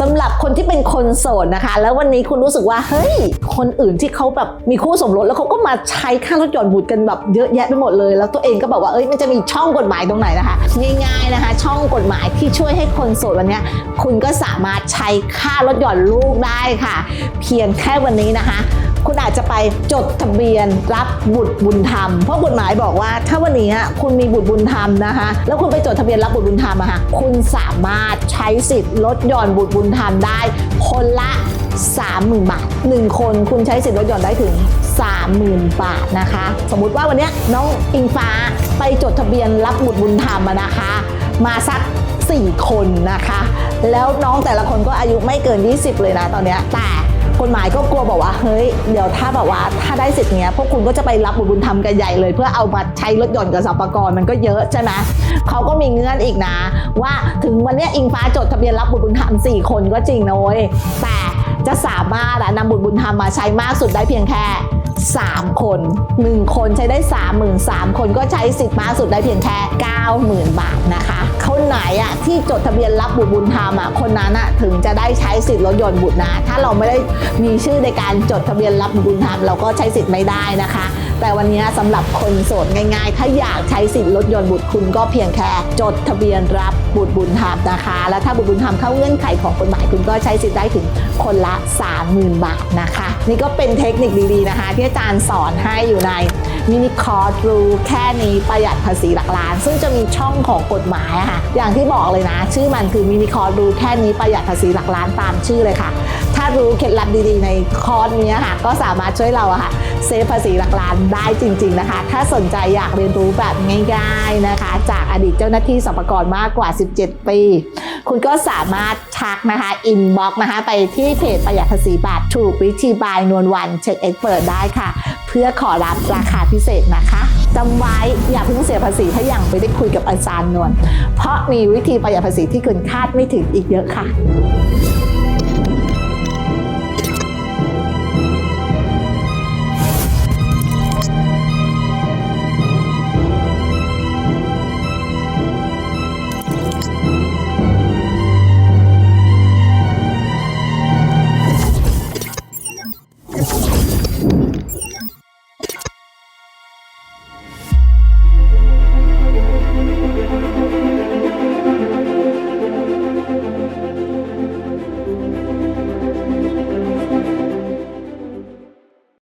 สำหรับคนที่เป็นคนโสดนะคะ แล้ววันนี้คุณรู้สึกว่าเฮ้ย คนอื่นที่เขาแบบมีคู่สมรสแล้วเขาก็มาใช้ค่ารถยนต์บุตรกันแบบเยอะแยะไปหมดเลย แล้วตัวเองก็บอกว่าเอ้ยมันจะมีช่องกฎหมายตรงไหนนะคะ ง่ายๆนะคะ ช่องกฎหมายที่ช่วยให้คนโสดวันนี้คุณก็สามารถใช้ค่ารถยนต์ลูกได้ค่ะ เพียงแค่วันนี้นะคะ คุณอาจจะไปจดทะเบียนรับบุตรบุญธรรม เพราะกฎหมายบอกว่า ถ้าวันนี้คุณมีบุตรบุญธรรมนะคะ แล้วคุณไปจดทะเบียนรับบุตรบุญธรรมอะค่ะคุณสามารถใช้สิทธิ์ลดหย่อนบุตรบุญธรรมได้คนละ30,000 บาท 1 คนคุณใช้สิทธิ์ลดหย่อนได้ถึง 30,000 บาทนะคะ สมมุติว่าวันนี้น้องอิงฟ้าไปจดทะเบียนรับบุตรบุญธรรมนะคะ มาสัก 4 คนนะคะ แล้วน้องแต่ละคนก็อายุไม่เกิน 20 เลยนะตอนนี้แต่ กฎหมายก็กลัวบอกว่าเฮ้ยเดี๋ยวถ้าแบบว่าถ้าได้สิทธิ์เนี้ยพวกคุณก็จะไปรับบุญบุญธรรมกันใหญ่เลย เพื่อเอามาใช้รถยนต์กับสรรพากรมันก็เยอะใช่ไหมเขาก็มีเงื่อนอีกนะ ว่าถึงวันนี้อิงฟ้าจดทะเบียนรับบุญบุญธรรม4คนก็จริงนะเว้ยแต่จะสามารถอะนำบุญบุญธรรมมาใช้มากสุดได้เพียงแค่ 3 คน 1 คนใช้ได้ 30,000 3คนก็ใช้สิทธิ์มาสุดได้เพียงแค่ 90,000 บาทนะคะคนไหนอะที่จดทะเบียนรับบุตรบุญธรรมอะคนนั้นอะถึงจะได้ใช้สิทธิ์รถยนต์บุตรนะ ถ้าเราไม่ได้มีชื่อในการจดทะเบียนรับบุตรบุญธรรมเราก็ใช้สิทธิ์ไม่ได้นะคะ แต่วันนี้สำหรับคนโสดง่ายๆ ถ้าอยากใช้สิทธิ์รถยนต์บุตรคุณก็เพียงแค่จดทะเบียนรับบุตรบุญธรรมนะคะ แล้วถ้าบุตรบุญธรรมเข้าเงื่อนไขของกฎหมายคุณก็ใช้สิทธิ์ได้ถึงคนละ 30,000 บาทนะคะ นี่ก็เป็นเทคนิคดีๆนะคะ ที่อาจารย์สอนให้อยู่ในมินิคอร์สรู้แค่นี้ประหยัดภาษีหลักล้าน ซึ่งจะมีช่องของกฎหมายอะค่ะอย่างที่บอกเลยนะ ชื่อมันคือมินิคอร์สรู้แค่นี้ประหยัดภาษีหลักล้านตามชื่อเลยค่ะ ถ้ารู้เคล็ดลับดีๆในคอร์สนี้ค่ะก็สามารถช่วยเราอะค่ะเซฟภาษีหลักล้านได้จริง ๆนะคะ ถ้าสนใจอยากเรียนรู้แบบง่าย ๆนะคะ จากอดีตเจ้าหน้าที่สรรพากรมากกว่า 17 ปี คุณก็สามารถทักนะคะอินบ็อกนะคะไปที่เพจประหยัดภาษีบาทถูกวิธีบายนวลวันเช็คเอ็กเปิดได้ค่ะ เพื่อขอรับราคาพิเศษนะคะจำไว้อย่าเพิ่งเสียภาษีถ้ายังไม่ได้คุยกับอาจารย์นวลเพราะมีวิธีประหยัดภาษีที่คุณคาดไม่ถึงอีกเยอะค่ะ